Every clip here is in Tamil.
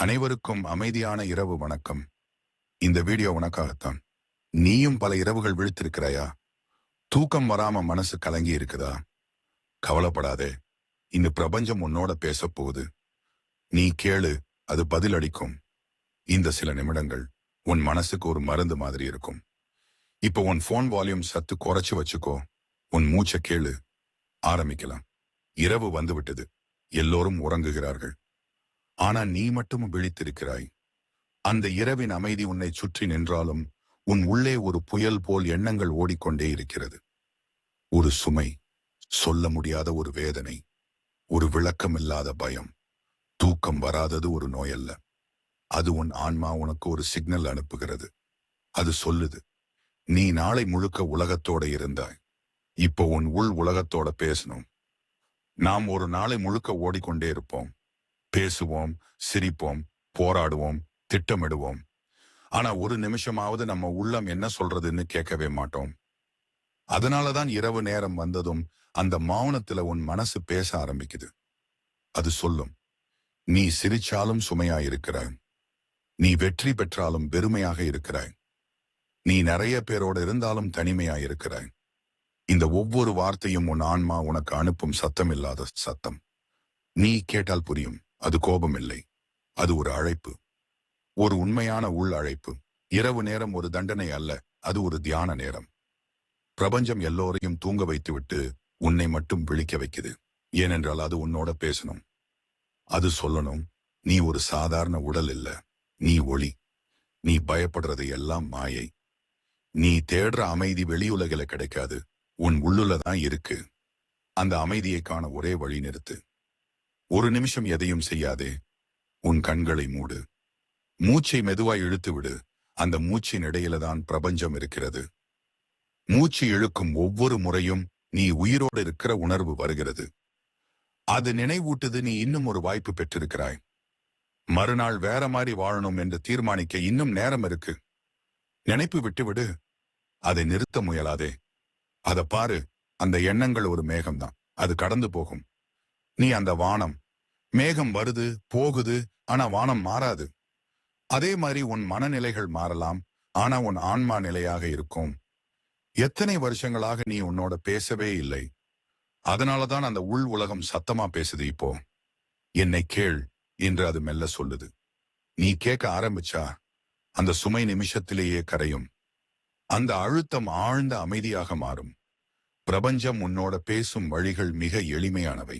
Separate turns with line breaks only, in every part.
அனைவருக்கும் அமைதியான இரவு வணக்கம். இந்த வீடியோ உனக்காகத்தான். நீயும் பல இரவுகள் விழித்திருக்கிறாயா? தூக்கம் வராம மனசு கலங்கி இருக்குதா? கவலைப்படாதே. இந்த பிரபஞ்சம் உன்னோட பேசப் போகுது. நீ கேளு அது பதில் அளிக்கும். இந்த சில நிமிடங்கள் உன் மனசுக்கு ஒரு மருந்து மாதிரி இருக்கும். இப்போ உன் போன் வால்யூம் சத்து குறைச்சு வச்சுக்கோ. உன் மூச்சை கேளு. ஆரம்பிக்கலாம். இரவு வந்துவிட்டது. எல்லோரும் உறங்குகிறார்கள். ஆனா நீ மட்டும் விழித்திருக்கிறாய். அந்த இரவின் அமைதி உன்னை சுற்றி நின்றாலும் உன் உள்ளே ஒரு புயல் போல் எண்ணங்கள் ஓடிக்கொண்டே இருக்கிறது. ஒரு சுமை சொல்ல முடியாத ஒரு வேதனை ஒரு விளக்கமில்லாத பயம் தூக்கம் வராதது ஒரு நோயல்ல. அது உன் ஆன்மா உனக்கு ஒரு சிக்னல் அனுப்புகிறது. அது சொல்லுது நீ நாளை முழுக்க உலகத்தோட இருந்தாய். இப்போ உன் உள் உலகத்தோட பேசணும். நாம் ஒரு நாளை முழுக்க ஓடிக்கொண்டே இருப்போம். பேசுவோம் சிரிப்போம் போராடுவோம் திட்டமிடுவோம். ஆனா ஒரு நிமிஷமாவது நம்ம உள்ளம் என்ன சொல்றதுன்னு கேட்கவே மாட்டோம். அதனாலதான் இரவு நேரம் வந்ததும் அந்த மௌனத்துல உன் மனசு பேச ஆரம்பிக்குது. அது சொல்லும். நீ சிரிச்சாலும் சுமையா இருக்கிறாய் நீ வெற்றி பெற்றாலும் வெறுமையாக இருக்கிறாய் நீ நிறைய பேரோட இருந்தாலும் தனிமையா இருக்கிறாய் இந்த ஒவ்வொரு வார்த்தையும் உன் ஆன்மா உனக்கு அனுப்பும் சத்தம் இல்லாத சத்தம். நீ கேட்டால் புரியும். அது கோபமில்லை. அது ஒரு அழைப்பு. ஒரு உண்மையான உள் அழைப்பு. இரவு நேரம் ஒரு தண்டனை அல்ல அது ஒரு தியான நேரம். பிரபஞ்சம் எல்லோரையும் தூங்க வைத்துவிட்டு உன்னை மட்டும் விழிக்க வைக்குது. ஏனென்றால் அது உன்னோட பேசணும். அது சொல்லணும் நீ ஒரு சாதாரண உடல் இல்ல நீ ஒளி. நீ பயப்படுறது எல்லாம் மாயை. நீ தேடுற அமைதி வெளியுலகில கிடைக்காது உன் உள்ளுல தான் இருக்கு. அந்த அமைதியை காண ஒரே வழி நிறுத்து. ஒரு நிமிஷம் எதையும் செய்யாதே. உன் கண்களை மூடு. மூச்சை மெதுவாய் இழுத்து விடு அந்த மூச்சின் இடையில தான் பிரபஞ்சம் இருக்கிறது. மூச்சு இழுக்கும் ஒவ்வொரு முறையும் நீ உயிரோடு இருக்கிற உணர்வு வருகிறது. அது நினைவூட்டுது நீ இன்னும் ஒரு வாய்ப்பு பெற்றிருக்கிறாய். மறுநாள் வேற மாதிரி வாழணும் என்று தீர்மானிக்க இன்னும் நேரம் இருக்கு. நினைப்பு விட்டுவிடு. அதை நிறுத்த முயலாதே. அத பாரு. அந்த எண்ணங்கள் ஒரு மேகம்தான். அது கடந்து போகும். நீ அந்த வானம் மேகம் வருது போகுது ஆனா வானம் மாறாது. அதே மாதிரி உன் மனநிலைகள் மாறலாம் ஆனா உன் ஆன்மா நிலையாக இருக்கும். எத்தனை வருஷங்களாக நீ உன்னோட பேசவே இல்லை. அதனாலதான் அந்த உள் உலகம் சத்தமா பேசுது இப்போ. என்னை கேள் என்று அது மெல்ல சொல்லுது. நீ கேட்க ஆரம்பிச்சா அந்த சுமை நிமிஷத்திலேயே கரையும். அந்த அழுத்தம் ஆழ்ந்த அமைதியாக மாறும். பிரபஞ்சம் உன்னோட பேசும் வழிகள் மிக எளிமையானவை.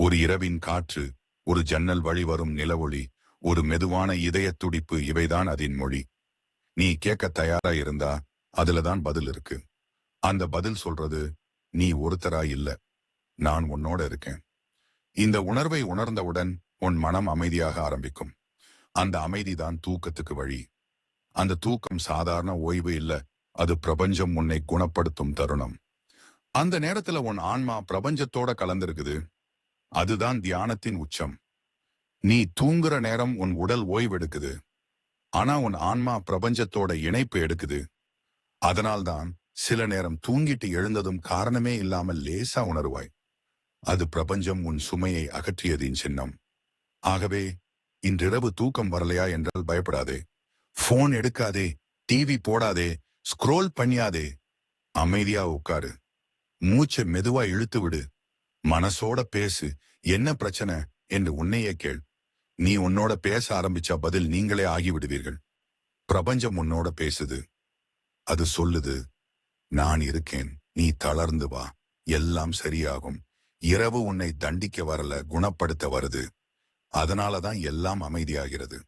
ஒரு இரவின் காற்று ஒரு ஜன்னல் வழி வரும் நிலவொளி ஒரு மெதுவான இதய துடிப்பு இவைதான் அதன் மொழி. நீ கேட்க தயாரா இருந்தா அதுலதான் பதில் இருக்கு. அந்த பதில் சொல்றது நீ ஒருத்தரா இல்ல. நான் உன்னோட இருக்கேன். இந்த உணர்வை உணர்ந்தவுடன் உன் மனம் அமைதியாக ஆரம்பிக்கும். அந்த அமைதிதான் தூக்கத்துக்கு வழி. அந்த தூக்கம் சாதாரண ஓய்வு இல்ல அது பிரபஞ்சம் உன்னை குணப்படுத்தும் தருணம். அந்த நேரத்துல உன் ஆன்மா பிரபஞ்சத்தோட கலந்திருக்குது. அதுதான் தியானத்தின் உச்சம். நீ தூங்குற நேரம் உன் உடல் ஓய்வெடுக்குது. ஆனா உன் ஆன்மா பிரபஞ்சத்தோட இணைப்பு எடுக்குது. அதனால்தான் சில நேரம் தூங்கிட்டு எழுந்ததும் காரணமே இல்லாமல் லேசா உணர்வாய். அது பிரபஞ்சம் உன் சுமையை அகற்றியதின் சின்னம். ஆகவே இன்றிரவு தூக்கம் வரலையா என்றால் பயப்படாதே. போன் எடுக்காதே டிவி போடாதே ஸ்க்ரோல் பண்ணியாதே. அமைதியா உட்காரு. மூச்சை மெதுவா இழுத்து விடு. மனசோட பேசு. என்ன பிரச்சனை? என்று உன்னையே கேள். நீ உன்னோட பேச ஆரம்பிச்சா பதில் நீங்களே ஆகிவிடுவீர்கள். பிரபஞ்சம் உன்னோட பேசுது. அது சொல்லுது. நான் இருக்கேன். நீ தளர்ந்து வா. எல்லாம் சரியாகும். இரவு உன்னை தண்டிக்க வரல குணப்படுத்த வருது. அதனாலதான் எல்லாம் அமைதியாகிறது.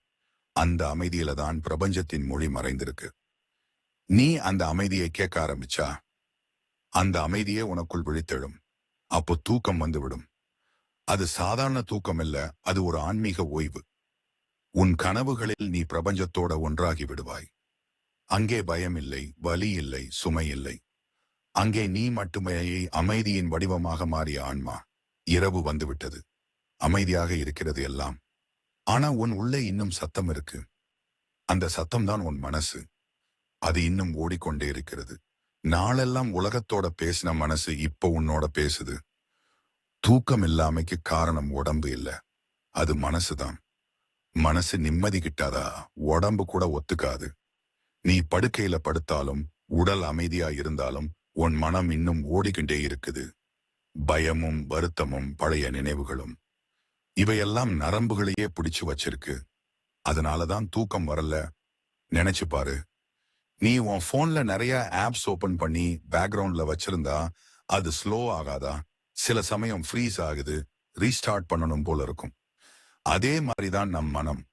அந்த அமைதியில தான் பிரபஞ்சத்தின் மொழி மறைந்திருக்கு. நீ அந்த அமைதியை கேட்க ஆரம்பிச்சா அந்த அமைதியே உனக்குள் விழித்தெழும். அப்போ தூக்கம் வந்துவிடும். அது சாதாரண தூக்கம் இல்ல அது ஒரு ஆன்மீக ஓய்வு. உன் கனவுகளில் நீ பிரபஞ்சத்தோட ஒன்றாகி விடுவாய். அங்கே பயம் இல்லை வலி இல்லை சுமை இல்லை. அங்கே நீ மட்டுமே அமைதியின் வடிவமாக மாறிய ஆன்மா. இரவு வந்துவிட்டது. அமைதியாக இருக்கிறது எல்லாம். ஆனா உன் உள்ளே இன்னும் சத்தம் இருக்கு. அந்த சத்தம்தான் உன் மனசு. அது இன்னும் ஓடிக்கொண்டே இருக்கிறது. நாளெல்லாம் உலகத்தோட பேசின மனசு இப்போ உன்னோட பேசுது. தூக்கம் இல்லாமைக்கு காரணம் உடம்பு இல்ல. அது மனசுதான் மனசு நிம்மதி கிட்டாதா? உடம்பு கூட ஒத்துக்காது. நீ படுக்கையில படுத்தாலும் உடல் அமைதியா இருந்தாலும் உன் மனம் இன்னும் ஓடிக்கிட்டே இருக்குது. பயமும் வருத்தமும் பழைய நினைவுகளும். இவையெல்லாம் நரம்புகளையே பிடிச்சு வச்சிருக்கு. அதனாலதான் தூக்கம் வரல. நினைச்சு பாரு. நீ உன் போன்ல நிறைய ஆப்ஸ் ஓபன் பண்ணி பேக்ரவுண்ட்ல வச்சிருந்தா அது ஸ்லோ ஆகாதா? சில சமயம் ஃப்ரீஸ் ஆகுது ரீஸ்டார்ட் பண்ணணும் போல இருக்கும். அதே மாதிரிதான் நம் மனம்.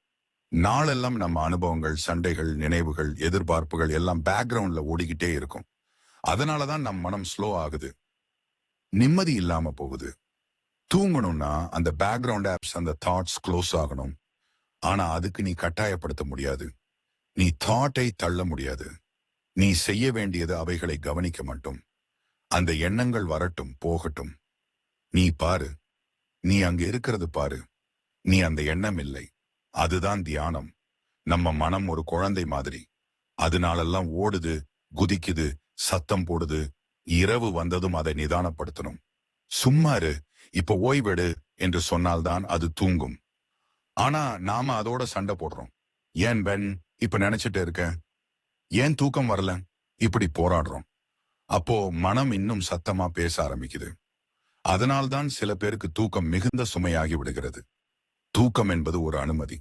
நாளெல்லாம் நம்ம அனுபவங்கள் சண்டைகள் நினைவுகள் எதிர்பார்ப்புகள் எல்லாம் பேக்ரவுண்ட்ல ஓடிக்கிட்டே இருக்கும். அதனாலதான் நம் மனம் ஸ்லோ ஆகுது. நிம்மதி இல்லாம போகுது. தூங்கணும்னா அந்த பேக்ரவுண்ட் ஆப்ஸ் அந்த தாட்ஸ் க்ளோஸ் ஆகணும். ஆனா அதுக்கு நீ கட்டாயப்படுத்த முடியாது. நீ தாட்டை தள்ள முடியாது. நீ செய்ய வேண்டியது அவைகளை கவனிக்க மட்டும். அந்த எண்ணங்கள் வரட்டும் போகட்டும். நீ பாரு. நீ அங்க இருக்கிறது பாரு. நீ அந்த எண்ணம் இல்லை. அதுதான் தியானம். நம்ம மனம் ஒரு குழந்தை மாதிரி. அதனாலெல்லாம் ஓடுது குதிக்குது சத்தம் போடுது. இரவு வந்ததும் அதை நிதானப்படுத்தணும். சும்மாரு இப்ப ஓய்வெடு என்று சொன்னால்தான் அது தூங்கும். ஆனா நாம அதோட சண்டை போடுறோம். ஏன் பென் இப்ப நினைச்சிட்டு இருக்கேன். ஏன் தூக்கம் வரல? இப்படி போராடுறோம். அப்போ மனம் இன்னும் சத்தமா பேச ஆரம்பிக்குது. அதனால்தான் சில பேருக்கு தூக்கம் மிகுந்த சுமையாகி விடுகிறது. தூக்கம் என்பது ஒரு அனுமதி.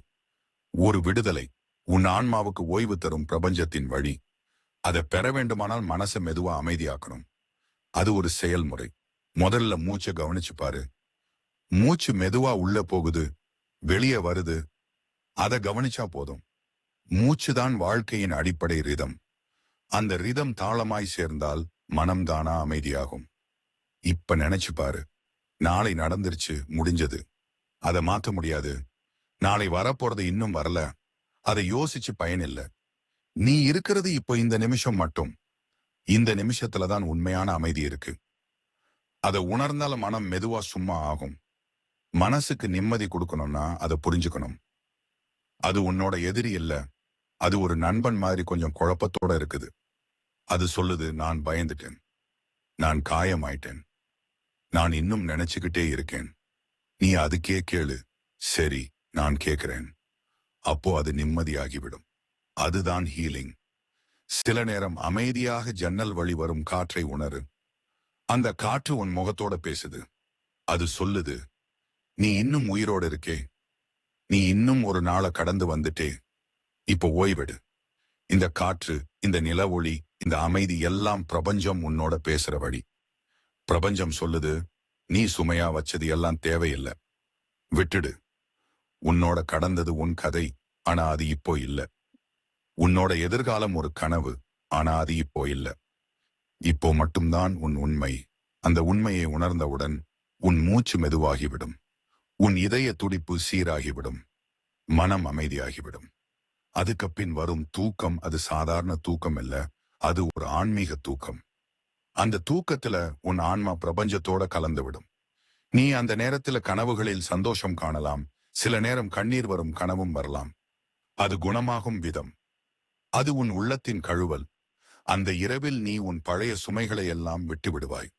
ஒரு விடுதலை. உன் ஆன்மாவுக்கு ஓய்வு தரும் பிரபஞ்சத்தின் வழி. அதை பெற வேண்டுமானால் மனசை மெதுவா அமைதியாக்கணும். அது ஒரு செயல்முறை. முதல்ல மூச்சை கவனிச்சு பாரு. மூச்சு மெதுவா உள்ள போகுது. வெளியே வருது. அதை கவனிச்சா போதும். மூச்சுதான் வாழ்க்கையின் அடிப்படை ரிதம். அந்த ரிதம் தாளமாய் சேர்ந்தால் மனம் தானா அமைதியாகும். இப்ப நினைச்சு பாரு. நாளை நடந்துருச்சு முடிஞ்சது. அதை மாத்த முடியாது. நாளை வரப்போறது இன்னும் வரல. அதை யோசிச்சு பயனில்ல. நீ இருக்கிறது இப்போ இந்த நிமிஷம் மட்டும். இந்த நிமிஷத்துல தான் உண்மையான அமைதி இருக்கு. அதை உணர்ந்தால மனம் மெதுவா சும்மா ஆகும். மனசுக்கு நிம்மதி கொடுக்கணும்னா அதை புரிஞ்சுக்கணும். அது உன்னோட எதிரி இல்ல. அது ஒரு நண்பன் மாதிரி கொஞ்சம் குழப்பத்தோட இருக்குது. அது சொல்லுது நான் பயந்துட்டேன். நான் காயமாயிட்டேன். நான் இன்னும் நினைச்சுக்கிட்டே இருக்கேன். நீ அதுக்கே கேளு. சரி நான் கேட்கிறேன் அப்போ அது நிம்மதியாகிவிடும். அதுதான் ஹீலிங். சில நேரம் அமைதியாக ஜன்னல் வழி வரும் காற்றை உணரு. அந்த காற்று உன் முகத்தோட பேசுது. அது சொல்லுது நீ இன்னும் உயிரோடு இருக்கே. நீ இன்னும் ஒரு நாளை கடந்து வந்துட்டே. இப்போ ஓய்வெடு. இந்த காற்று இந்த நில ஒளி இந்த அமைதி எல்லாம் பிரபஞ்சம் உன்னோட பேசுற வழி. பிரபஞ்சம் சொல்லுது நீ சுமையா வச்சது எல்லாம் தேவையில்லை. விட்டுடு. உன்னோட கடந்தது உன் கதை ஆனா அது இப்போ இல்ல. உன்னோட எதிர்காலம் ஒரு கனவு ஆனா அது இப்போ இல்ல. இப்போ மட்டும்தான் உன் உண்மை. அந்த உண்மையை உணர்ந்தவுடன் உன் மூச்சு மெதுவாகிவிடும். உன் இதய துடிப்பு சீராகிவிடும். மனம் அமைதியாகிவிடும். அதுக்கு பின் வரும் தூக்கம் அது சாதாரண தூக்கம் இல்ல அது ஒரு ஆன்மீக தூக்கம். அந்த தூக்கத்துல உன் ஆன்மா பிரபஞ்சத்தோட கலந்துவிடும் நீ அந்த நேரத்துல கனவுகளில் சந்தோஷம் காணலாம் சில நேரம் கண்ணீர் வரும் கனவும் வரலாம். அது குணமாகும் விதம். அது உன் உள்ளத்தின் கழுவல். அந்த இரவில் நீ உன் பழைய சுமைகளை எல்லாம் விட்டு விடுவாய்.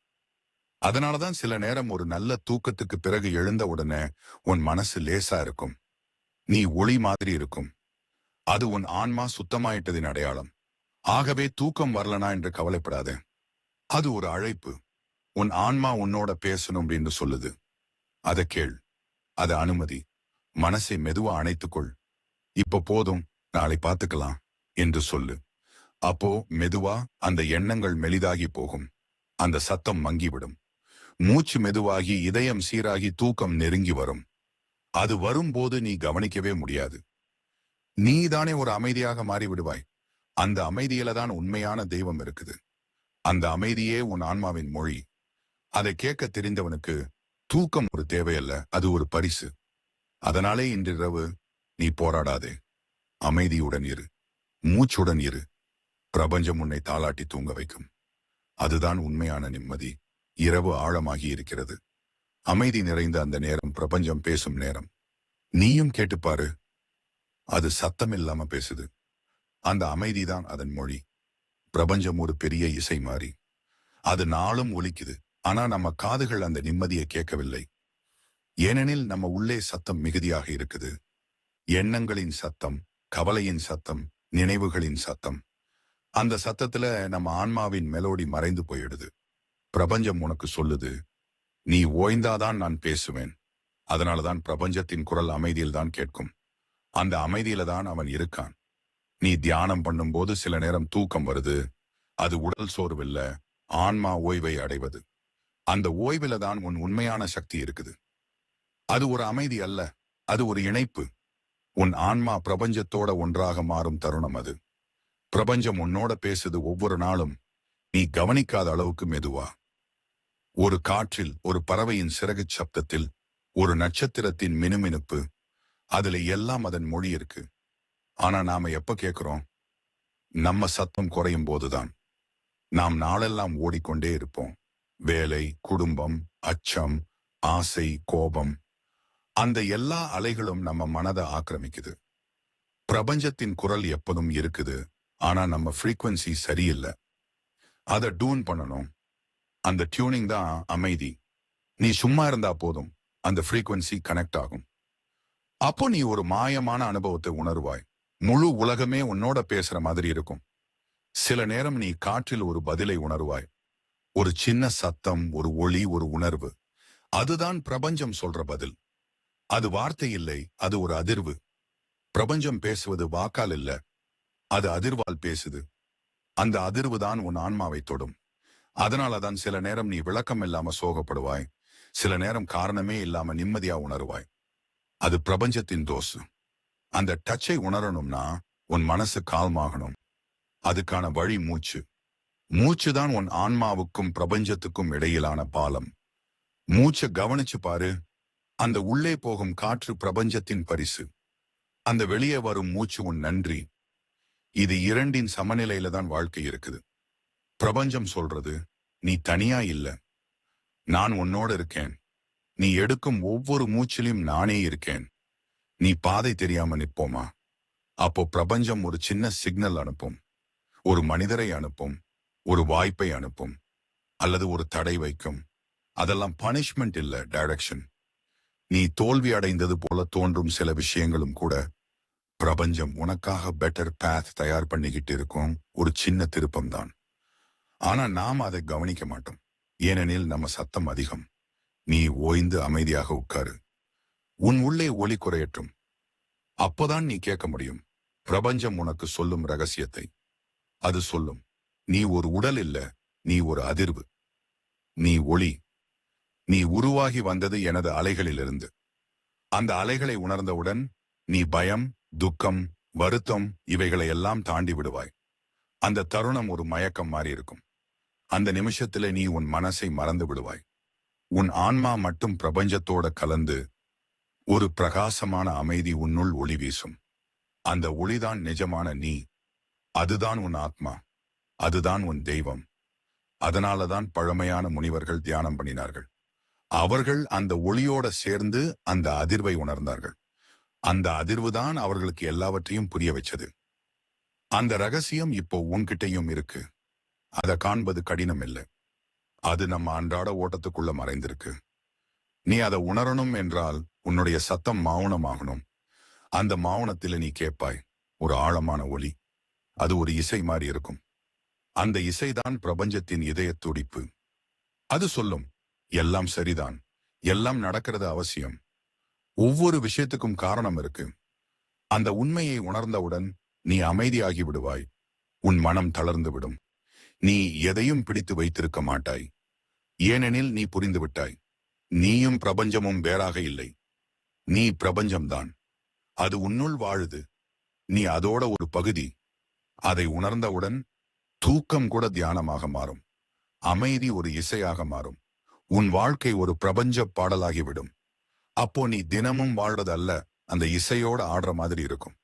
அதனாலதான் சில நேரம் ஒரு நல்ல தூக்கத்துக்கு பிறகு எழுந்த உடனே உன் மனசு லேசா இருக்கும். நீ ஒளி மாதிரி இருக்கும். அது உன் ஆன்மா சுத்தமாயிட்டதின் அடையாளம். ஆகவே தூக்கம் வரலனா என்று கவலைப்படாத. அது ஒரு அழைப்பு. உன் ஆன்மா உன்னோட பேசணும் அப்படின்னு சொல்லுது. அதை கேள். அது அனுமதி. மனசை மெதுவா அணைத்துக்கொள். இப்ப போதும். நாளை பார்த்துக்கலாம் என்று சொல்லு. அப்போ மெதுவா அந்த எண்ணங்கள் மெலிதாகி போகும். அந்த சத்தம் மங்கிவிடும். மூச்சு மெதுவாகி இதயம் சீராகி தூக்கம் நெருங்கி வரும். அது வரும்போது நீ கவனிக்கவே முடியாது. நீதானே ஒரு அமைதியாக மாறி விடுவாய் அந்த அமைதியில தான் உண்மையான தெய்வம் இருக்குது. அந்த அமைதியே உன் ஆன்மாவின் மொழி. அதை கேட்க தெரிந்தவனுக்கு தூக்கம் ஒரு தேவையல்ல அது ஒரு பரிசு. அதனாலே இன்றிரவு நீ போராடாதே. அமைதியுடன் இரு. மூச்சுடன் இரு. பிரபஞ்சம் உன்னை தாளாட்டி தூங்க வைக்கும். அதுதான் உண்மையான நிம்மதி. இரவு ஆழமாகி இருக்கிறது. அமைதி நிறைந்த அந்த நேரம் பிரபஞ்சம் பேசும் நேரம். நீயும் கேட்டுப்பாரு அது சத்தம் இல்லாம பேசுது. அந்த அமைதிதான் அதன் மொழி. பிரபஞ்சம் ஒரு பெரிய இசை மாறி. அது நாளும் ஒலிக்குது. ஆனா நம்ம காதுகள் அந்த நிம்மதியை கேட்கவில்லை. ஏனெனில் நம்ம உள்ளே சத்தம் மிகுதியாக இருக்குது. எண்ணங்களின் சத்தம் கவலையின் சத்தம் நினைவுகளின் சத்தம். அந்த சத்தத்துல நம்ம ஆன்மாவின் மெலோடி மறைந்து போயிடுது. பிரபஞ்சம் உனக்கு சொல்லுது நீ ஓய்ந்தாதான் நான் பேசுவேன். அதனாலதான் பிரபஞ்சத்தின் குரல் அமைதியில் தான் கேட்கும். அந்த அமைதியில தான் அவன் இருக்கான். நீ தியானம் பண்ணும்போது சில நேரம் தூக்கம் வருது. அது உடல் சோர்வில்ல. ஆன்மா ஓய்வை அடைவது. அந்த ஓய்வில தான் உன் உண்மையான சக்தி இருக்குது. அது ஒரு அமைதி அல்ல. அது ஒரு இணைப்பு. உன் ஆன்மா பிரபஞ்சத்தோட ஒன்றாக மாறும் தருணம் அது. பிரபஞ்சம் உன்னோட பேசுது ஒவ்வொரு நாளும். நீ கவனிக்காத அளவுக்கு மெதுவா. ஒரு காற்றில் ஒரு பறவையின் சிறகுச் சப்தத்தில் ஒரு நட்சத்திரத்தின் மினுமினுப்பு அதுல எல்லாம் அதன் மொழி இருக்கு. ஆனா நாம எப்ப கேக்குறோம்? நம்ம சத்தம் குறையும் போதுதான். நாம் நாளெல்லாம் ஓடிக்கொண்டே இருப்போம். வேலை குடும்பம் அச்சம் ஆசை கோபம். அந்த எல்லா அலைகளும் நம்ம மனதை ஆக்கிரமிக்குது. பிரபஞ்சத்தின் குரல் எப்போதும் இருக்குது. ஆனா நம்ம ஃப்ரீக்வன்சி சரியில்லை. அதை டூன் பண்ணணும். அந்த டியூனிங் தான் அமைதி. நீ சும்மா இருந்தா போதும். அந்த ஃப்ரீக்வன்சி கனெக்ட் ஆகும். அப்போ நீ ஒரு மாயமான அனுபவத்தை உணர்வாய். முழு உலகமே உன்னோட பேசுற மாதிரி இருக்கும். சில நேரம் நீ காற்றில் ஒரு பதிலை உணர்வாய். ஒரு சின்ன சத்தம் ஒரு ஒளி ஒரு உணர்வு. அதுதான் பிரபஞ்சம் சொல்ற பதில். அது வார்த்தை இல்லை அது ஒரு அதிர்வு. பிரபஞ்சம் பேசுவது வாக்கால் இல்ல அது அதிர்வால் பேசுது. அந்த அதிர்வு தான் உன் ஆன்மாவை தொடும். அதனாலதான் சில நேரம் நீ விளக்கம் இல்லாம சோகப்படுவாய். சில நேரம் காரணமே இல்லாம நிம்மதியா உணருவாய். அது பிரபஞ்சத்தின் தோசு. அந்த டச்சை உணரணும்னா உன் மனசு கால்மாகணும். அதுக்கான வழி மூச்சு. மூச்சு தான் உன் ஆன்மாவுக்கும் பிரபஞ்சத்துக்கும் இடையிலான பாலம். மூச்சை கவனிச்சு பாரு. அந்த உள்ளே போகும் காற்று பிரபஞ்சத்தின் பரிசு. அந்த வெளியே வரும் மூச்சு உன் நன்றி. இது இரண்டின் சமநிலையில தான் வாழ்க்கை இருக்குது. பிரபஞ்சம் சொல்றது நீ தனியா இல்ல. நான் உன்னோட இருக்கேன். நீ எடுக்கும் ஒவ்வொரு மூச்சிலும் நானே இருக்கேன். நீ பாதை தெரியாம நிற்போமா? அப்போ பிரபஞ்சம் ஒரு சின்ன சிக்னல் அனுப்பும். ஒரு மனிதரை அனுப்பும். ஒரு வாய்ப்பை அனுப்பும். அல்லது ஒரு தடை வைக்கும். அதெல்லாம் பனிஷ்மெண்ட் இல்ல டைரக்ஷன். நீ தோல்வி அடைந்தது போல தோன்றும் சில விஷயங்களும் கூட பிரபஞ்சம் உனக்காக பெட்டர் பேத் தயார் பண்ணிக்கிட்டு இருக்கும் ஒரு சின்ன திருப்பம் தான் ஆனா நாம் அதை கவனிக்க மாட்டோம். ஏனெனில் நம்ம சத்தம் அதிகம். நீ ஓய்ந்து அமைதியாக உட்காரு. உன் உள்ளே ஒளி குறையற்றும் அப்போதான் நீ கேட்க முடியும். பிரபஞ்சம் உனக்கு சொல்லும் ரகசியத்தை. அது சொல்லும். நீ ஒரு உடல் இல்ல நீ ஒரு அதிர்வு. நீ ஒளி. நீ உருவாகி வந்தது எனது அலைகளிலிருந்து. அந்த அலைகளை உணர்ந்தவுடன் நீ பயம் துக்கம் வருத்தம் இவைகளை எல்லாம் தாண்டி விடுவாய். அந்த தருணம் ஒரு மயக்கம் மாறியிருக்கும். அந்த நிமிஷத்துல நீ உன் மனசை மறந்து விடுவாய். உன் ஆன்மா மட்டும் பிரபஞ்சத்தோட கலந்து ஒரு பிரகாசமான அமைதி உன்னுள் ஒளி வீசும். அந்த ஒளிதான் நிஜமான நீ. அதுதான் உன் ஆத்மா. அதுதான் உன் தெய்வம். அதனாலதான் பழமையான முனிவர்கள் தியானம் பண்ணினார்கள். அவர்கள் அந்த ஒளியோட சேர்ந்து அந்த அதிர்வை உணர்ந்தார்கள். அந்த அதிர்வுதான் அவர்களுக்கு எல்லாவற்றையும் புரிய வச்சது. அந்த ரகசியம் இப்போ உன்கிட்டயும் இருக்கு. அதை காண்பது கடினம் இல்லை. அது நம்ம அன்றாட ஓட்டத்துக்குள்ள மறைந்திருக்கு. நீ அதை உணரணும் என்றால் உன்னுடைய சத்தம் மௌனமாகணும் அந்த மௌனத்தில் நீ கேட்பாய் ஒரு ஆழமான ஒலி. அது ஒரு இசை மாதிரி இருக்கும். அந்த இசைதான் பிரபஞ்சத்தின் இதய துடிப்பு. அது சொல்லும் எல்லாம் சரிதான். எல்லாம் நடக்கிறது அவசியம். ஒவ்வொரு விஷயத்துக்கும் காரணம் இருக்கு. அந்த உண்மையை உணர்ந்தவுடன் நீ அமைதியாகி விடுவாய். உன் மனம் தளர்ந்து விடும். நீ எதையும் பிடித்து வைத்திருக்க மாட்டாய். ஏனெனில் நீ புரிந்துவிட்டாய் நீயும் பிரபஞ்சமும் வேறாக இல்லை. நீ பிரபஞ்சம்தான். அது உன்னுள் வாழுது. நீ அதோட ஒரு பகுதி. அதை உணர்ந்தவுடன் தூக்கம் கூட தியானமாக மாறும். அமைதி ஒரு இசையாக மாறும். உன் வாழ்க்கை ஒரு பிரபஞ்ச பாடலாகிவிடும். அப்போ நீ தினமும் வாழ்றது அல்ல அந்த இசையோட ஆடுற மாதிரி இருக்கும்.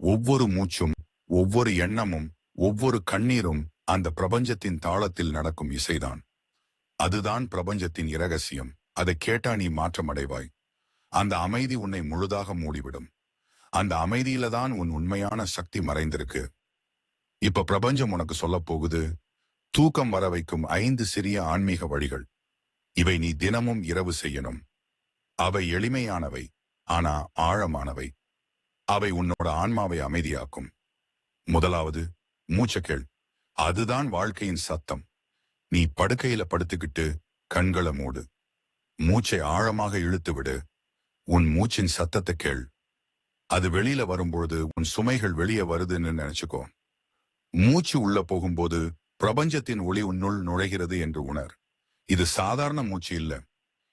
ஒவ்வொரு மூச்சும் ஒவ்வொரு எண்ணமும் ஒவ்வொரு கண்ணீரும் அந்த பிரபஞ்சத்தின் தாளத்தில் நடக்கும் இசைதான். அதுதான் பிரபஞ்சத்தின் இரகசியம். அதை கேட்டா நீ மாற்றமடைவாய். அந்த அமைதி உன்னை முழுதாக மூடிவிடும். அந்த அமைதியில தான் உன் உண்மையான சக்தி மறைந்திருக்கு. இப்ப பிரபஞ்சம் உனக்கு சொல்ல போகுது தூக்கம் வர வைக்கும் ஐந்து சிறிய ஆன்மீக வழிகள். இவை நீ தினமும் இரவு செய்யணும். அவை எளிமையானவை ஆனா ஆழமானவை. அவை உன்னோட ஆன்மாவை அமைதியாக்கும். முதலாவது மூச்சக்கேள் அதுதான் வாழ்க்கையின் சத்தம். நீ படுக்கையில படுத்துக்கிட்டு கண்களை மூடு. மூச்சை ஆழமாக இழுத்து விடு உன் மூச்சின் சத்தத்தை கேள். அது வெளியில வரும்பொழுது உன் சுமைகள் வெளியே வருதுன்னு நினைச்சுக்கோ. மூச்சு உள்ள போகும்போது பிரபஞ்சத்தின் ஒளி உன்னுள் நுழைகிறது என்று உணர். இது சாதாரண மூச்சு இல்ல.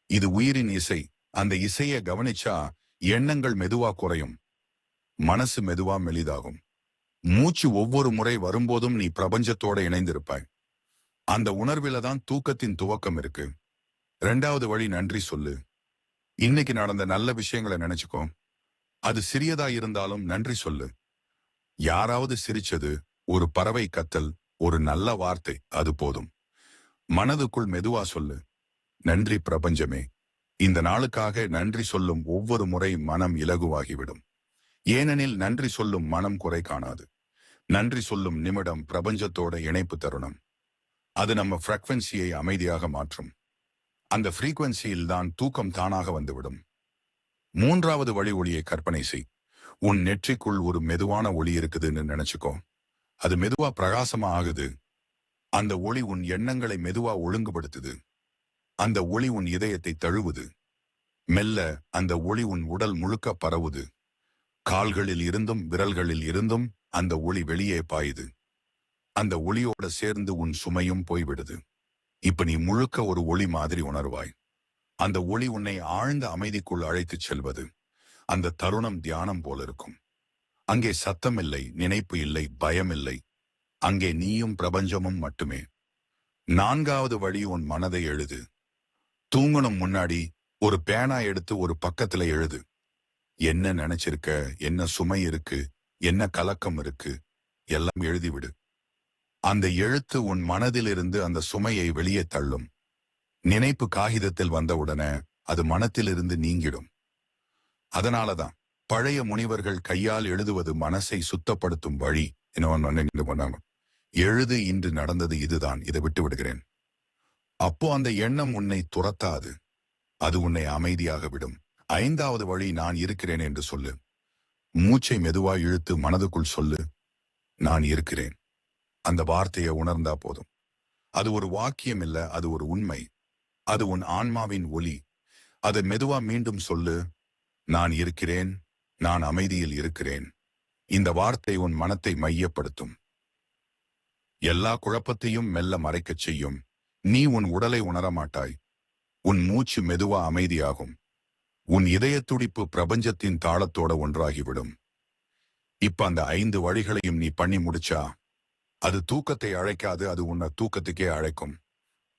இது உயிரின் இசை. அந்த இசையை கவனிச்சா எண்ணங்கள் மெதுவா குறையும். மனசு மெதுவா மெலிதாகும். மூச்சு ஒவ்வொரு முறை வரும்போதும் நீ பிரபஞ்சத்தோட இணைந்திருப்பாய். அந்த உணர்வில தான் தூக்கத்தின் துவக்கம் இருக்கு. ரெண்டாவது வழி நன்றி சொல்லு. இன்னைக்கு நடந்த நல்ல விஷயங்களை நினைச்சுக்கோ. அது சிறியதா இருந்தாலும் நன்றி சொல்லு. யாராவது சிரிச்சது ஒரு பறவை கத்தல் ஒரு நல்ல வார்த்தை அது போதும். மனதுக்குள் மெதுவா சொல்லு. நன்றி பிரபஞ்சமே. இந்த நாளுக்காக நன்றி சொல்லும் ஒவ்வொரு முறை மனம் இலகுவாகிவிடும். ஏனெனில் நன்றி சொல்லும் மனம் குறை காணாது. நன்றி சொல்லும் நிமிடம் பிரபஞ்சத்தோட இணைப்பு தருணம். அது நம்ம ஃப்ரீக்வன்சியை அமைதியாக மாற்றும். அந்த ஃப்ரீக்வன்சியில் தான் தூக்கம் தானாக வந்துவிடும். மூன்றாவது வழி ஒளியை கற்பனை செய். உன் நெற்றிக்குள் ஒரு மெதுவான ஒளி இருக்குதுன்னு நினைச்சுக்கோ. அது மெதுவா பிரகாசமா ஆகுது. அந்த ஒளி உன் எண்ணங்களை மெதுவா ஒழுங்குபடுத்துது. அந்த ஒளி உன் இதயத்தை தழுவுது. மெல்ல அந்த ஒளி உன் உடல் முழுக்க பரவுது. கால்களில் இருந்தும் விரல்களில் இருந்தும் அந்த ஒளி வெளியே பாயுது. அந்த ஒளியோட சேர்ந்து உன் சுமையும் போய்விடுது. இப்ப நீ முழுக்க ஒரு ஒளி மாதிரி உணர்வாய். அந்த ஒளி உன்னை ஆழ்ந்த அமைதிக்குள் அழைத்துச் செல்வது. அந்த தருணம் தியானம் போல இருக்கும். அங்கே சத்தமில்லை நினைப்பு இல்லை பயம் இல்லை. அங்கே நீயும் பிரபஞ்சமும் மட்டுமே. நான்காவது வழி உன் மனதை எழுது. தூங்கணும் முன்னாடி ஒரு பேனா எடுத்து ஒரு பக்கத்துல எழுது. என்ன நினைச்சிருக்க? என்ன சுமை இருக்கு? என்ன கலக்கம் இருக்கு? எல்லாம் எழுதிவிடு. அந்த எழுத்து உன் மனதிலிருந்து அந்த சுமையை வெளியே தள்ளும். நினைப்பு காகிதத்தில் வந்தவுடனே அது மனத்திலிருந்து நீங்கிடும். அதனாலதான் பழைய முனிவர்கள் கையால் எழுதுவது மனசை சுத்தப்படுத்தும் வழி. என்ன பண்ணாங்க எழுது இன்று நடந்தது இதுதான். இதை விட்டு விடுகிறேன். அப்போ அந்த எண்ணம் உன்னை துரத்தாது. அது உன்னை அமைதியாக விடும். ஐந்தாவது வழி நான் இருக்கிறேன் என்று சொல்லு. மூச்சை மெதுவா இழுத்து மனதுக்குள் சொல்லு நான் இருக்கிறேன். அந்த வார்த்தையை உணர்ந்தா போதும். அது ஒரு வாக்கியம் இல்ல அது ஒரு உண்மை. அது உன் ஆன்மாவின் ஒலி. அதை மெதுவா மீண்டும் சொல்லு நான் இருக்கிறேன் நான் அமைதியில் இருக்கிறேன். இந்த வார்த்தை உன் மனத்தை மையப்படுத்தும். எல்லா குழப்பத்தையும் மெல்ல மறைக்கச் செய்யும். நீ உன் உடலை உணரமாட்டாய். உன் மூச்சு மெதுவா அமைதியாகும். உன் இதய துடிப்பு பிரபஞ்சத்தின் தாளத்தோட ஒன்றாகிவிடும். இப்ப அந்த ஐந்து வழிகளையும் நீ பண்ணி முடிச்சா அது தூக்கத்தை அழைக்காது அது உன்னை தூக்கத்துக்கே அழைக்கும்.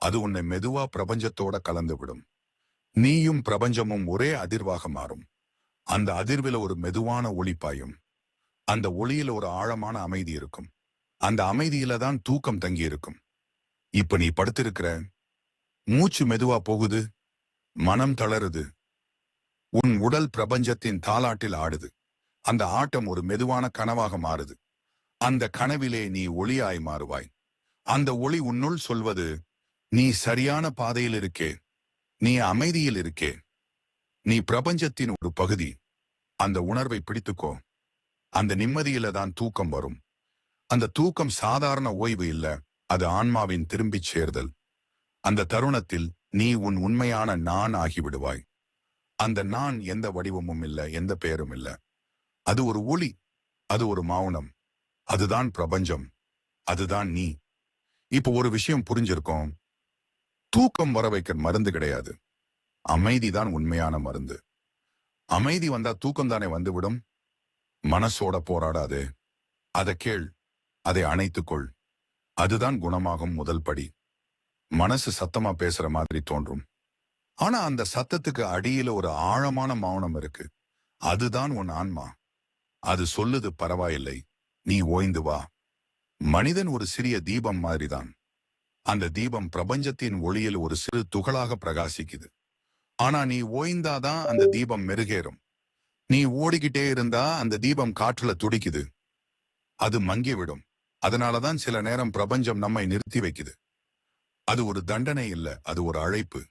அது உன்னை மெதுவா பிரபஞ்சத்தோட கலந்து விடும் நீயும் பிரபஞ்சமும் ஒரே அதிர்வாக மாறும். அந்த அதிர்வில ஒரு மெதுவான ஒளி பாயும். அந்த ஒளியில ஒரு ஆழமான அமைதி இருக்கும். அந்த அமைதியில தான் தூக்கம் தங்கி இருக்கும். இப்ப நீ படுத்திருக்கிற மூச்சு மெதுவா போகுது மனம் தளருது. உன் உடல் பிரபஞ்சத்தின் தாலாட்டில் ஆடுது. அந்த ஆட்டம் ஒரு மெதுவான கனவாக மாறுது. அந்த கனவிலே நீ ஒளியாய் மாறுவாய். அந்த ஒளி உன்னுள் சொல்வது நீ சரியான பாதையில் இருக்கே. நீ அமைதியில் இருக்கே. நீ பிரபஞ்சத்தின் ஒரு பகுதி. அந்த உணர்வை பிடித்துக்கோ. அந்த நிம்மதியில தான் தூக்கம் வரும். அந்த தூக்கம் சாதாரண ஓய்வு இல்ல. அது ஆன்மாவின் திரும்பிச் சேர்தல். அந்த தருணத்தில் நீ உன் உண்மையான நான் ஆகிவிடுவாய். அந்த நான் எந்த வடிவமும் இல்ல எந்த பெயரும் இல்ல. அது ஒரு ஒளி அது ஒரு மௌனம். அதுதான் பிரபஞ்சம் அதுதான் நீ. இப்போ ஒரு விஷயம் புரிஞ்சிருக்கோம். தூக்கம் வர வைக்க மருந்து கிடையாது. அமைதி தான் உண்மையான மருந்து. அமைதி வந்தா தூக்கம் தானே வந்துவிடும்? மனசோட போராடாதே. அதை கேள் அதை அணைத்துக்கொள் அதுதான் குணமாகும் முதல் படி. மனசு சத்தமா பேசுற மாதிரி தோன்றும். ஆனா அந்த சத்தத்துக்கு அடியில ஒரு ஆழமான மௌனம் இருக்கு. அதுதான் உன் ஆன்மா. அது சொல்லுது பரவாயில்லை நீ ஓய்ந்து வா. மனிதன் ஒரு சிறிய தீபம் மாதிரிதான். அந்த தீபம் பிரபஞ்சத்தின் ஒளியில் ஒரு சிறு துகளாக பிரகாசிக்குது. ஆனா நீ ஓய்ந்தாதான் அந்த தீபம் மெருகேறும். நீ ஓடிக்கிட்டே இருந்தா அந்த தீபம் காற்றுல துடிக்குது. அது மங்கிவிடும். அதனாலதான் சில நேரம் பிரபஞ்சம் நம்மை நிறுத்தி வைக்குது. அது ஒரு தண்டனை இல்ல அது ஒரு அழைப்பு.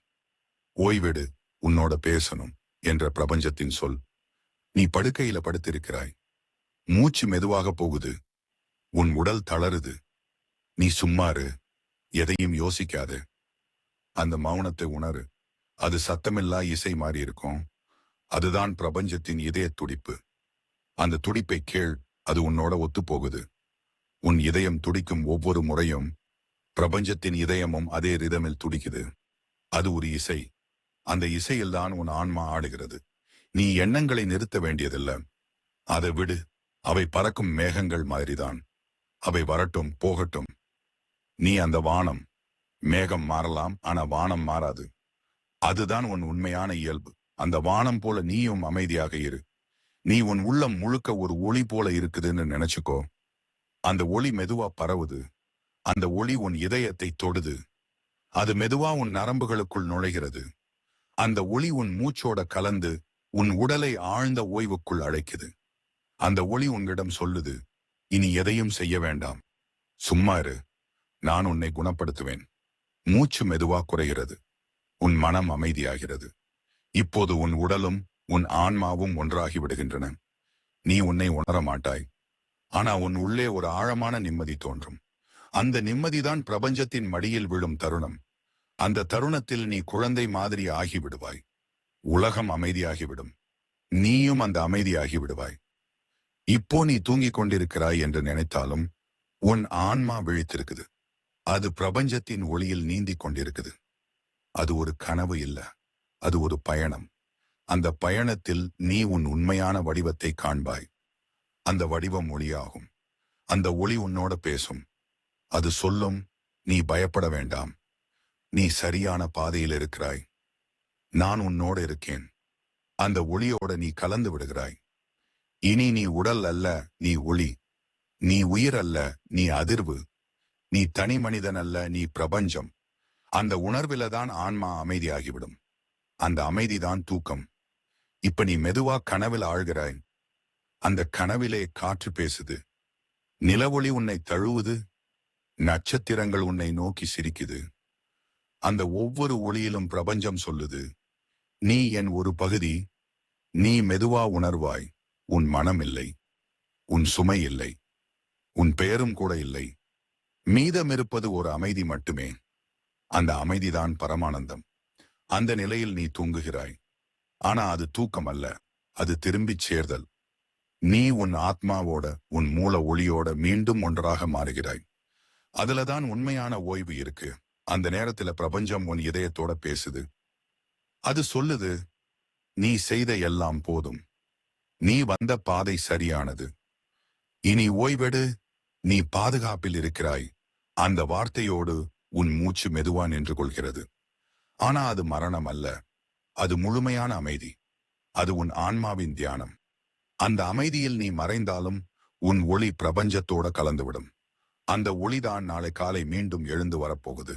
ஓய்வெடு உன்னோட பேசணும் என்ற பிரபஞ்சத்தின் சொல். நீ படுக்கையில படுத்திருக்கிறாய். மூச்சு மெதுவாக போகுது. உன் உடல் தளருது. நீ சும்மாரு எதையும் யோசிக்காது. அந்த மௌனத்தை உணரு. அது சத்தமில்லா இசை மாறி இருக்கும். அதுதான் பிரபஞ்சத்தின் இதய துடிப்பு. அந்த துடிப்பை கேள். அது உன்னோட ஒத்து போகுது உன் இதயம் துடிக்கும் ஒவ்வொரு முறையும் பிரபஞ்சத்தின் இதயமும் அதே ரிதமில் துடிக்குது. அது ஒரு இசை. அந்த இசையில்தான் உன் ஆன்மா ஆடுகிறது. நீ எண்ணங்களை நிறுத்த வேண்டியதில்ல. அதை விடு. அவை பறக்கும் மேகங்கள் மாதிரிதான். அவை வரட்டும் போகட்டும். நீ அந்த வானம். மேகம் மாறலாம் ஆனா வானம் மாறாது. அதுதான் உன் உண்மையான இயல்பு. அந்த வானம் போல நீயும் அமைதியாக இரு. நீ உன் உள்ளம் முழுக்க ஒரு ஒளி போல இருக்குதுன்னு நினைச்சுக்கோ. அந்த ஒளி மெதுவா பரவுது. அந்த ஒளி உன் இதயத்தை தொடுது. அது மெதுவா உன் நரம்புகளுக்குள் நுழைகிறது. அந்த ஒளி உன் மூச்சோட கலந்து உன் உடலை ஆழ்ந்த ஓய்வுக்குள் அழைக்குது. அந்த ஒளி உன்னிடம் சொல்லுது இனி எதையும் செய்ய வேண்டாம். சும்மா இரு. நான் உன்னை குணப்படுத்துவேன். மூச்சு மெதுவா குறைகிறது. உன் மனம் அமைதியாகிறது. இப்போது உன் உடலும் உன் ஆன்மாவும் ஒன்றாகி விடுகின்றன. நீ உன்னை உணர மாட்டாய். ஆனா உன் உள்ளே ஒரு ஆழமான நிம்மதி தோன்றும். அந்த நிம்மதிதான் பிரபஞ்சத்தின் மடியில் விழும் தருணம். அந்த தருணத்தில் நீ குழந்தை மாதிரி ஆகிவிடுவாய். உலகம் அமைதியாகிவிடும். நீயும் அந்த அமைதியாகி விடுவாய் இப்போ நீ தூங்கிக் கொண்டிருக்கிறாய் என்று நினைத்தாலும் உன் ஆன்மா விழித்திருக்குது. அது பிரபஞ்சத்தின் ஒளியில் நீந்திக் கொண்டிருக்குது. அது ஒரு கனவு இல்ல. அது ஒரு பயணம். அந்த பயணத்தில் நீ உன் உண்மையான வடிவத்தை காண்பாய். அந்த வடிவம் ஒளியாகும். அந்த ஒளி உன்னோட பேசும். அது சொல்லும். நீ பயப்பட வேண்டாம். நீ சரியான பாதையில் இருக்கிறாய். நான் உன்னோடு இருக்கேன். அந்த ஒளியோட நீ கலந்து விடுகிறாய். இனி நீ உடல் அல்ல நீ ஒளி. நீ உயிர் அல்ல நீ அதிர்வு. நீ தனி மனிதன் அல்ல நீ பிரபஞ்சம். அந்த உணர்வில தான் ஆன்மா அமைதியாகிவிடும். அந்த அமைதிதான் தூக்கம். இப்ப நீ மெதுவா கனவில் ஆழ்கிறாய். அந்த கனவிலே காற்று பேசுது. நிலவொளி உன்னை தழுவுது. நட்சத்திரங்கள் உன்னை நோக்கி சிரிக்குது. அந்த ஒவ்வொரு ஒளியிலும் பிரபஞ்சம் சொல்லுது நீ என் ஒரு பகுதி நீ மெதுவா உணர்வாய் உன் மனம் இல்லை உன் சுமை இல்லை உன் பெயரும் கூட இல்லை. மீதமிருப்பது ஒரு அமைதி மட்டுமே. அந்த அமைதிதான் பரமானந்தம். அந்த நிலையில் நீ தூங்குகிறாய். ஆனா அது தூக்கம் அல்ல அது திரும்பிச் சேர்தல். நீ உன் ஆத்மாவோட உன் மூல ஒளியோட மீண்டும் ஒன்றாக மாறுகிறாய். அதுலதான் உண்மையான ஓய்வு இருக்கு. அந்த நேரத்துல பிரபஞ்சம் உன் இதயத்தோட பேசுது. அது சொல்லுது நீ செய்த எல்லாம் போதும். நீ வந்த பாதை சரியானது. இனி ஓய்வெடு நீ பாதுகாப்பில் இருக்கிறாய். அந்த வார்த்தையோடு உன் மூச்சு மெதுவா நின்று கொள்கிறது. ஆனா அது மரணம் அல்ல. அது முழுமையான அமைதி. அது உன் ஆன்மாவின் தியானம். அந்த அமைதியில் நீ மறைந்தாலும் உன் ஒளி பிரபஞ்சத்தோட கலந்துவிடும். அந்த ஒளிதான் நாளை காலை மீண்டும் எழுந்து வரப்போகுது.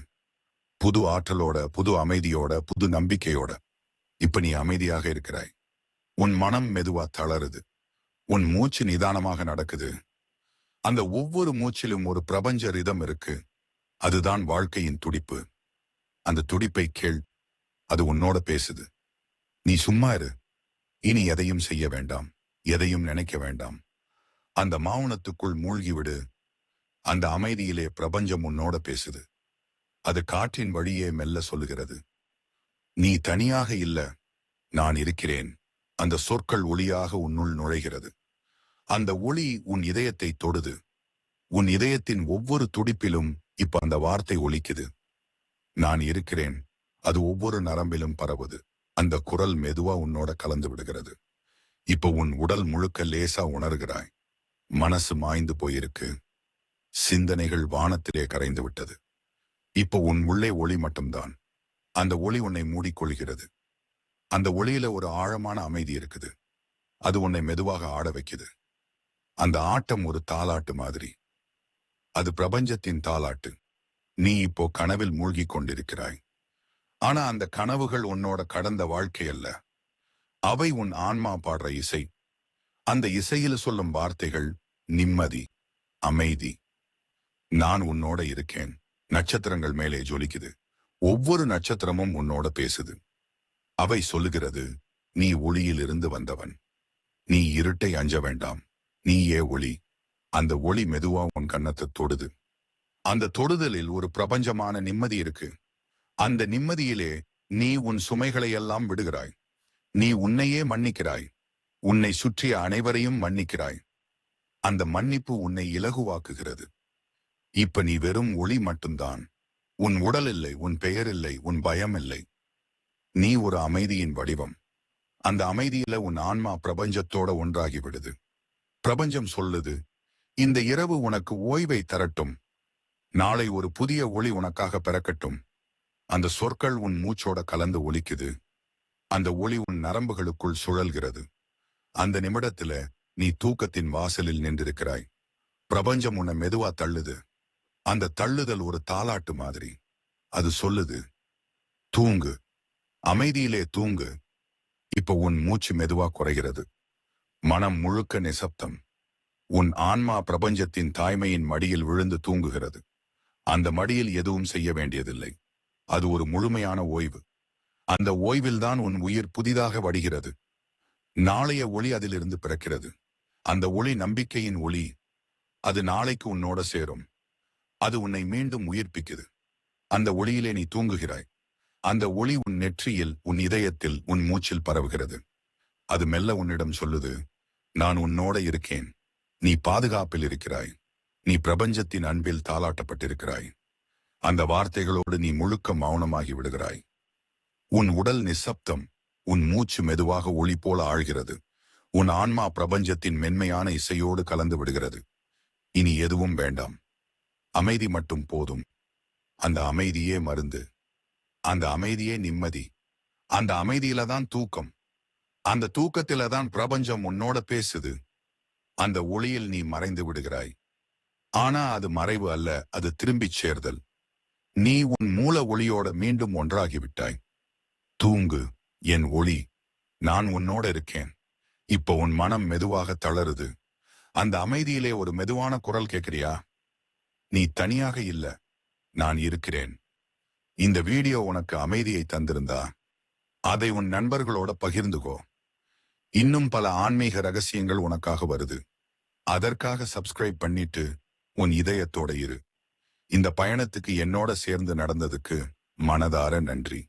புது ஆற்றலோட புது அமைதியோட புது நம்பிக்கையோட. இப்ப நீ அமைதியாக இருக்கிறாய். உன் மனம் மெதுவா தளருது. உன் மூச்சு நிதானமாக நடக்குது. அந்த ஒவ்வொரு மூச்சிலும் ஒரு பிரபஞ்ச ரிதம் இருக்கு. அதுதான் வாழ்க்கையின் துடிப்பு. அந்த துடிப்பை கேள். அது உன்னோட பேசுது. நீ சும்மா இரு. இனி எதையும் செய்ய வேண்டாம். எதையும் நினைக்க வேண்டாம். அந்த மௌனத்துக்குள் மூழ்கிவிடு. அந்த அமைதியிலே பிரபஞ்சம் உன்னோட பேசுது. அது காற்றின் வழியே மெல்ல சொல்லுகிறது. நீ தனியாக இல்ல நான் இருக்கிறேன். அந்த சொற்கள் ஒளியாக உன்னுள் நுழைகிறது. அந்த ஒளி உன் இதயத்தை தொடுது. உன் இதயத்தின் ஒவ்வொரு துடிப்பிலும் இப்ப அந்த வார்த்தை ஒலிக்குது. நான் இருக்கிறேன். அது ஒவ்வொரு நரம்பிலும் பரவுது. அந்த குரல் மெதுவா உன்னோட கலந்து விடுகிறது. இப்ப உன் உடல் முழுக்க லேசா உணர்கிறாய். மனசு மாய்ந்து போயிருக்கு. சிந்தனைகள் வானத்திலே கரைந்து விட்டது. இப்போ உன் உள்ளே ஒளி மட்டும்தான். அந்த ஒளி உன்னை மூடிக்கொள்கிறது. அந்த ஒளியில ஒரு ஆழமான அமைதி இருக்குது. அது உன்னை மெதுவாக ஆட வைக்குது. அந்த ஆட்டம் ஒரு தாலாட்டு மாதிரி. அது பிரபஞ்சத்தின் தாலாட்டு நீ இப்போ கனவில் மூழ்கி கொண்டிருக்கிறாய். ஆனா அந்த கனவுகள் உன்னோட கடந்த வாழ்க்கை அல்ல. அவை உன் ஆன்மா பாடுற இசை. அந்த இசையில் சொல்லும் வார்த்தைகள் நிம்மதி அமைதி. நான் உன்னோட இருக்கேன். நட்சத்திரங்கள் மேலே ஜொலிக்குது. ஒவ்வொரு நட்சத்திரமும் உன்னோட பேசுது. அவை சொல்லுகிறது நீ ஒளியிலிருந்து வந்தவன். நீ இருட்டை அஞ்ச வேண்டாம். நீயே ஒளி. அந்த ஒளி மெதுவா உன் கன்னத்தை தொடுது. அந்த தொடுதலில் ஒரு பிரபஞ்சமான நிம்மதி இருக்கு. அந்த நிம்மதியிலே நீ உன் சுமைகளை எல்லாம் விடுகிறாய். நீ உன்னையே மன்னிக்கிறாய். உன்னை சுற்றிய அனைவரையும் மன்னிக்கிறாய். அந்த மன்னிப்பு உன்னை இலகுவாக்குகிறது. இப்ப நீ வெறும் ஒளி மட்டும்தான். உன் உடல் இல்லை உன் பெயர் இல்லை உன் பயம் இல்லை. நீ ஒரு அமைதியின் வடிவம். அந்த அமைதியில உன் ஆன்மா பிரபஞ்சத்தோட ஒன்றாகி விடுது. பிரபஞ்சம் சொல்லுது இந்த இரவு உனக்கு ஓய்வை தரட்டும். நாளை ஒரு புதிய ஒளி உனக்காக பிறக்கட்டும். அந்த சொற்கள் உன் மூச்சோட கலந்து ஒலிக்குது. அந்த ஒளி உன் நரம்புகளுக்குள் சுழல்கிறது. அந்த நிமிடத்துல நீ தூக்கத்தின் வாசலில் நின்றிருக்கிறாய். பிரபஞ்சம் உன்னை மெதுவா தள்ளுது. அந்த தள்ளுதல் ஒரு தாலாட்டு மாதிரி. அது சொல்லுது தூங்கு அமைதியிலே தூங்கு. இப்ப உன் மூச்சு மெதுவா குறைகிறது. மனம் முழுக்க நிசப்தம். உன் ஆன்மா பிரபஞ்சத்தின் தாய்மையின் மடியில் விழுந்து தூங்குகிறது. அந்த மடியில் எதுவும் செய்ய வேண்டியதில்லை. அது ஒரு முழுமையான ஓய்வு. அந்த ஓய்வில்தான் உன் உயிர் புதிதாக வடிகிறது. நாளைய ஒளி அதிலிருந்து பிறக்கிறது. அந்த ஒளி நம்பிக்கையின் ஒளி. அது நாளைக்கு உன்னோட சேரும். அது உன்னை மீண்டும் உயிர்ப்பிக்குது. அந்த ஒளியிலே நீ தூங்குகிறாய். அந்த ஒளி உன் நெற்றியில் உன் இதயத்தில் உன் மூச்சில் பரவுகிறது. அது மெல்ல உன்னிடம் சொல்லுது நான் உன்னோட இருக்கேன். நீ பாதுகாப்பில் இருக்கிறாய். நீ பிரபஞ்சத்தின் அன்பில் தாளாட்டப்பட்டிருக்கிறாய். அந்த வார்த்தைகளோடு நீ முழுக்க மௌனமாகி விடுகிறாய். உன் உடல் நிசப்தம் உன் மூச்சு மெதுவாக ஒளி போல ஆழ்கிறது. உன் ஆன்மா பிரபஞ்சத்தின் மென்மையான இசையோடு கலந்து விடுகிறது. இனி எதுவும் வேண்டாம். அமைதி மட்டும் போதும். அந்த அமைதியே மருந்து. அந்த அமைதியே நிம்மதி. அந்த அமைதியில தான் தூக்கம். அந்த தூக்கத்தில தான் பிரபஞ்சம் உன்னோட பேசுது. அந்த ஒளியில் நீ மறைந்து விடுகிறாய். ஆனா அது மறைவு அல்ல அது திரும்பிச் சேர்தல். நீ உன் மூல ஒளியோட மீண்டும் ஒன்றாகிவிட்டாய். தூங்கு என் ஒளி. நான் உன்னோட இருக்கேன். இப்ப உன் மனம் மெதுவாக தளருது. அந்த அமைதியிலே ஒரு மெதுவான குரல் கேட்கிறியா? நீ தனியாக இல்ல நான் இருக்கிறேன். இந்த வீடியோ உனக்கு அமைதியை தந்திருந்தா அதை உன் நண்பர்களோட பகிர்ந்துகோ இன்னும் பல ஆன்மீக ரகசியங்கள் உனக்காக வருது. அதற்காக சப்ஸ்கிரைப் பண்ணிட்டு உன் இதயத்தோட இரு. இந்த பயணத்துக்கு என்னோட சேர்ந்து நடந்ததுக்கு மனதார நன்றி.